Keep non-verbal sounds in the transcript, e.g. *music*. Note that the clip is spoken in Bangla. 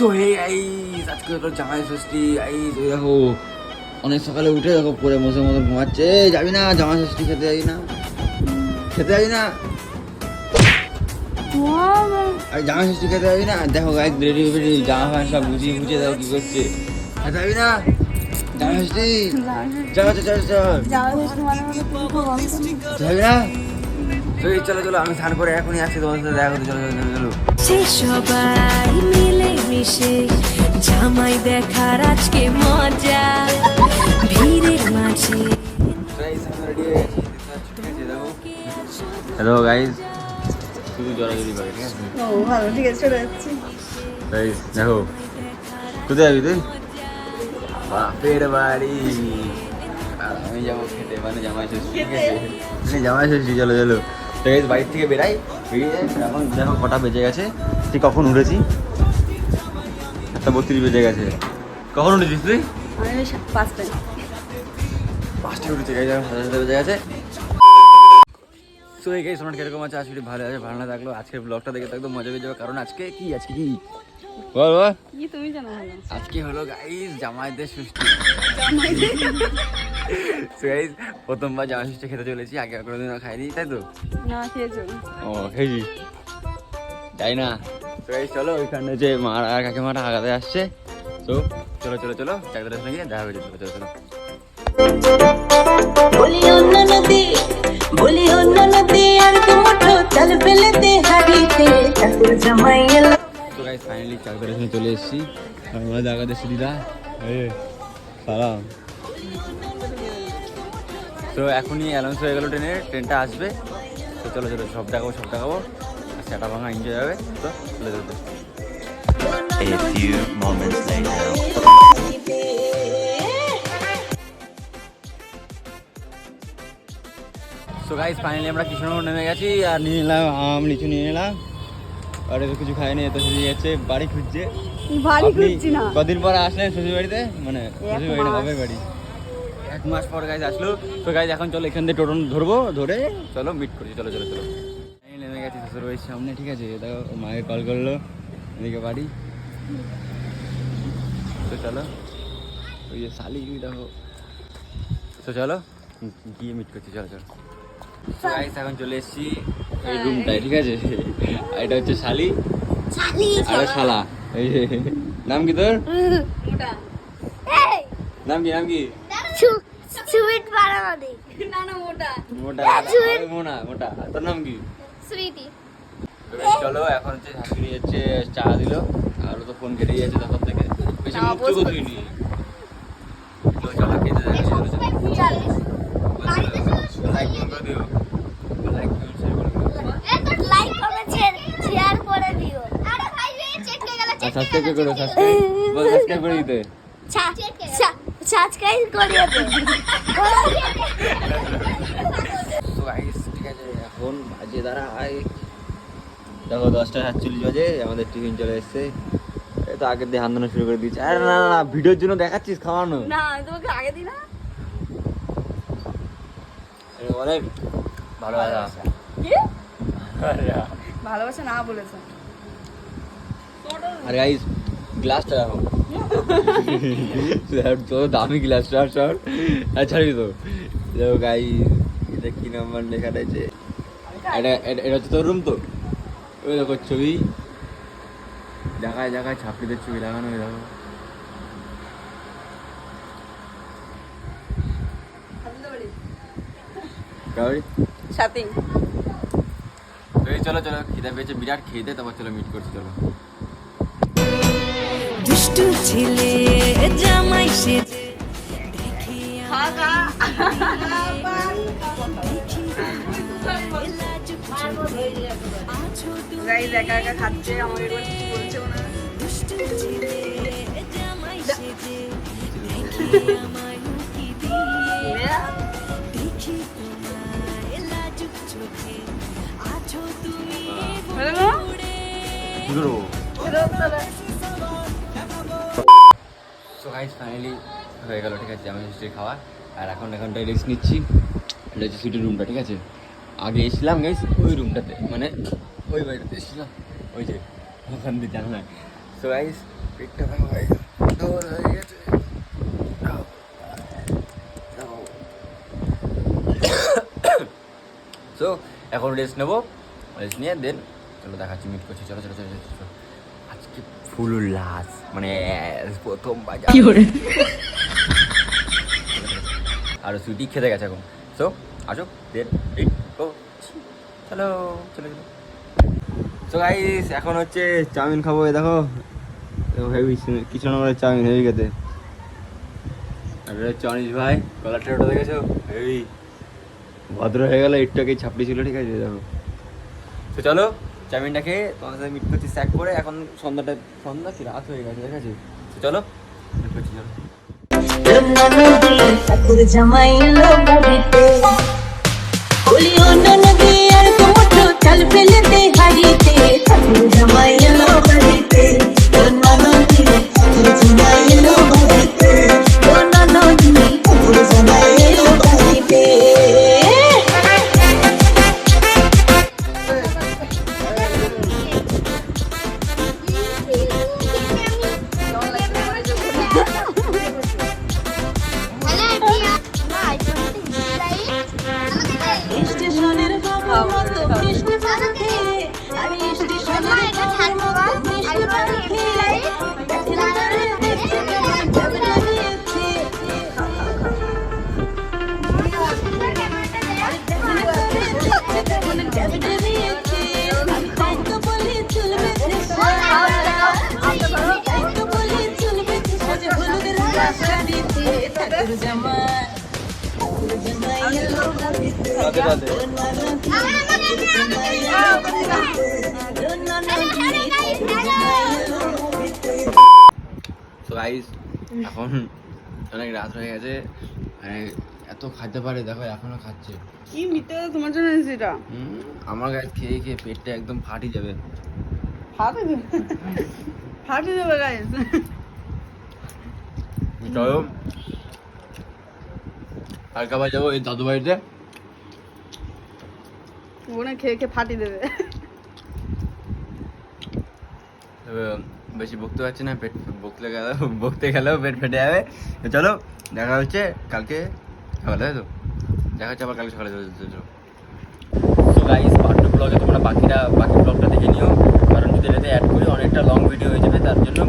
সো হে গাইস আজকে হলো জামাই ষষ্ঠী গাইস ওই দেখো অনেক সকালে উঠে দেখো পরে মশে মতো ঘুমাচ্ছে। যাবি না? জামাই ষষ্ঠী খেতে যাবি না? খেতে যাবি না? আরে জামাই ষষ্ঠী খেতে যাবি না? দেখো গাইস রেডি রেডি জামা প্যান্ট সব গুছিয়ে গুছিয়ে দেখো কি করছে। খেতে যাবি না? জামাই ষষ্ঠী? চল চল চল চল। যাবি না? তো চলো চলো আমি স্নান করে এখনই আসছি তোমার সাথে দেখা করতে। চলো চলো। সে সবাই মিলে মিশে। জামাই দেখার আজকে মজা। ভিড়ের মাঝে। হ্যালো গাইজ শুধু জড়াজড়ি করে ঠিক আছে? ও ভালো ঠিক আছে চলে যাচ্ছি। গাইজ দেখো কোথায় যাবি তুই? বাপের বাড়ি। আর আমি যাব খেতে মানে জামাই ষষ্ঠী ঠিক আছে? মানে জামাই ষষ্ঠী চলো চলো। তো গাইজ বাড়ির থেকে বেরাই। বেরিয়ে এখন দেখো কটা বেজে গেছে। তুই কখন উঠেছি? একটা বত্রিশ বেজে গেছে। কখন উঠেছিস তুই? পাঁচটায়। পাঁচটা উঠেছে। গাইজ এখন সাড়ে বেজে গেছে। সো এই গাইজ তোমার কীরকম আছে? আজকে ভালো আছে ভালো না থাকল আজকের ব্লগটা দেখে তো একদম মজা পেয়ে যাবে। কারণ আজকে কি? আজকে কি? বল বল। কি তুমি জানো আজকে হলো গাইজ জামাইদের ষষ্ঠী সো গাইজ প্রথমবার জামাই ষষ্ঠী খেতে চলেছি আগে আর কোনোদিনও খাইনি তাই তো? না খেয়েছো ও খেয়েছি। যাই না। তো চলো ওইখানে যে মা আর কাকিমাটা আগাতে আসছে। তো চলো চলো চলো চাকরির সঙ্গে দেখা হয়ে চলো চলো। নদী নদী আর মুঠো চাল ফেলেতে হারিতে ঠাকুর জামাই তো গাইজ ফাইনালি সঙ্গে চলে এসেছি। আমরা দিদা। সালাম। তো এখনই অ্যালাউন্স হয়ে গেল ট্রেনের ট্রেনটা আসবে। তো চলো চলো সব দেখাবো সব দেখাবো। সেটা ভাঙা এনজয় হবে। তো চলে যেতে। তো গাইজ ফাইনালি আমরা কৃষ্ণনগর নেমে গেছি আর নিয়ে নিলাম আম লিচু নিয়ে নিলাম আর এত কিছু খাইনি এত শুধু যাচ্ছে বাড়ি খুঁজছে। বাড়ি খুঁজছি না। কদিন পরে আসলেন শ্বশুর বাড়িতে মানে শ্বশুর বাড়ি না বাপের বাড়ি? এক মাস পর গাইজ আসলো। তো গাইজ এখন চলো এখান থেকে টোটো ধরবো ধরে চলো মিট করছি চলো চলো চলো। নেমে গেছি শ্বশুর বাড়ির সামনে ঠিক আছে? দেখো মায়ের কল করল এদিকে বাড়ি। তো চলো। ওই যে শালি দেখো। তো চলো গিয়ে মিট করছি চলো চলো। গাইস এখন চলে এসেছি এই রুমটায় ঠিক আছে? এটা হচ্ছে শালি। আর শালা। নাম কি তোর? নাম কি নাম কি? সুইট বানানো না না মোটা। মোটা সুইট। মোনা মোটা। তোর নাম কি? সুইটি। চলো এখন হচ্ছে শাশুড়ি হচ্ছে চা দিল। আর তো ফোন কেটে যাচ্ছে তখন থেকে। বেশি মুখ চোখও অবশ্যই। ধুইনি তো চলো খেতে যাচ্ছি চলো চলো। চালিশ লাইক করে দিও। লাইক করে করে দিও লাইক কমেন্ট শেয়ার করে দিও। আরে ভাই চেটকে গেল আর সাবস্ক্রাইব সাবস্ক্রাইব বল সাবস্ক্রাইব করে দিতে। সাবস্ক্রাইব তো গাইস ঠিক আছে এখন বাজে দাঁড়ায় দেখো দশটা সাতচল্লিশ বাজে আমাদের টিফিন চলে এসছে। তো আগের দিয়ে হান্দানো শুরু করে দিয়েছে। আরে না না ভিডিওর জন্য দেখাচ্ছিস খাওয়ানো। না তোমাকে আগে দিই না। অনেক ভালো কথা কি? ভালোবাসা না বলেছে। আর গাইস গ্লাসটা দেখো তো দামি গ্লাসটা সর আর ছাড়বি তো। দেখো গাই এটা কি নাম্বার লেখা রয়েছে এটা এটা- হচ্ছে তোর রুম তো। ওই দেখো ছবি। জায়গায় জায়গায় ছাপড়িদের ছবি লাগানো ওই দেখো। সাথে চলো চলো খিদা পেয়েছে বিরাট খেয়ে দে তারপর চলো মিট করছি চলো। দুষ্টু ছেলে জামাই গাইজ একা একা খাচ্ছে আমাকে কিছু বলছেও না দুষ্টু ছেলে জামাই সেজে আমায় উকি দিয়ে দেখি তোমায় লাজুক চোখে। আছো তুমি? কি করব। সো গাইস ফাইনালি হয়ে গেল ঠিক আছে? আমি হিস্ট্রি খাওয়া আর এখন এখানটায় রেস্ট নিচ্ছি। এটা হচ্ছে সিটির রুমটা ঠিক আছে? আগে এসেছিলাম গাইস ওই রুমটাতে মানে ওই বাড়িটাতে এসেছিলাম। ওই যে ওখান দিয়ে জানা সো গাইস পেটটা ডোর হয়ে গেছে। সো *coughs* এখন রেস্ট নেব। রেস্ট নিয়ে দেন চলো দেখাচ্ছি মিট করছি। চলো চলো চলো চলো, ফুল উল্লাস মানে প্রথম বাজার। আর সুইটি খেতে গেছে এখন। সো আসো চলো চলো চলো সো গাইস এখন হচ্ছে চাউমিন খাব দেখো। হেভি কিছু নম্বরের চাউমিন হেভি খেতে আর অনিশ ভাই কলারটা ওটা দেখেছ হেভি ভদ্র হয়ে গেল একটু আগে ছাপড়ি ছিল ঠিক আছে দেখো। তো চলো চাউমিনটা খেয়ে তোমার সাথে মিট করছি স্যাক করে এখন সন্ধ্যাটা সন্ধ্যা কি রাত হয়ে গেছে দেখেছি চলো চলো। জামাই আর এখন অনেক রাত হয়ে গেছে। মানে এত খাইতে পারে দেখো এখনও খাচ্ছে। কি মিথ্যে তোমার জন্য হুম, আমার গাছ খেয়ে খেয়ে পেটটা একদম ফাটি যাবে। ফাটে ফাটে দেবে গাইস চলো। আর খাবার যাব এই দাদু বাড়িতে। ওখানে খেয়ে খেয়ে ফাটি দেবে। বেশি বকতে পারছি না পেট বকতে গেল বকতে গেলেও পেট ফেটে যাবে। চলো দেখা হচ্ছে কালকে সকালে তো? দেখা হচ্ছে আবার কালকে সকালে চলো। চলো সো গাইস পার্ট ব্লগে তোমরা বাকিটা বাকি ব্লগটা দেখে নিও। কারণ যদি এটাতে অ্যাড করি অনেকটা লং ভিডিও হয়ে যাবে তার জন্য